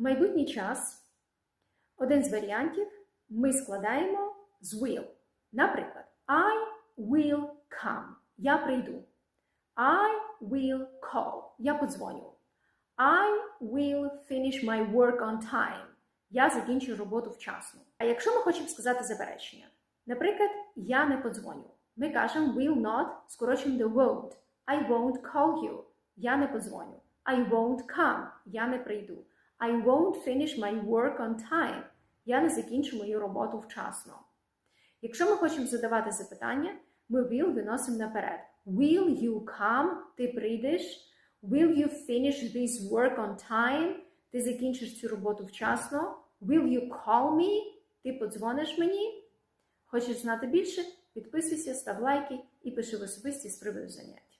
Майбутній час. Один з варіантів ми складаємо з will. Наприклад, I will come. Я прийду. I will call. Я подзвоню. I will finish my work on time. Я закінчу роботу вчасно. А якщо ми хочемо сказати заперечення, наприклад, я не подзвоню. Ми кажемо will not, скорочуємо до won't. I won't call you. Я не подзвоню. I won't come. Я не прийду. I won't finish my work on time. Я не закінчу мою роботу вчасно. Якщо ми хочемо задавати запитання, ми will виносимо наперед. Will you come? Ти прийдеш. Will you finish this work on time? Ти закінчиш цю роботу вчасно. Will you call me? Ти подзвониш мені? Хочеш знати більше? Підписуйся, став лайки і пиши в особисті з приводу занять.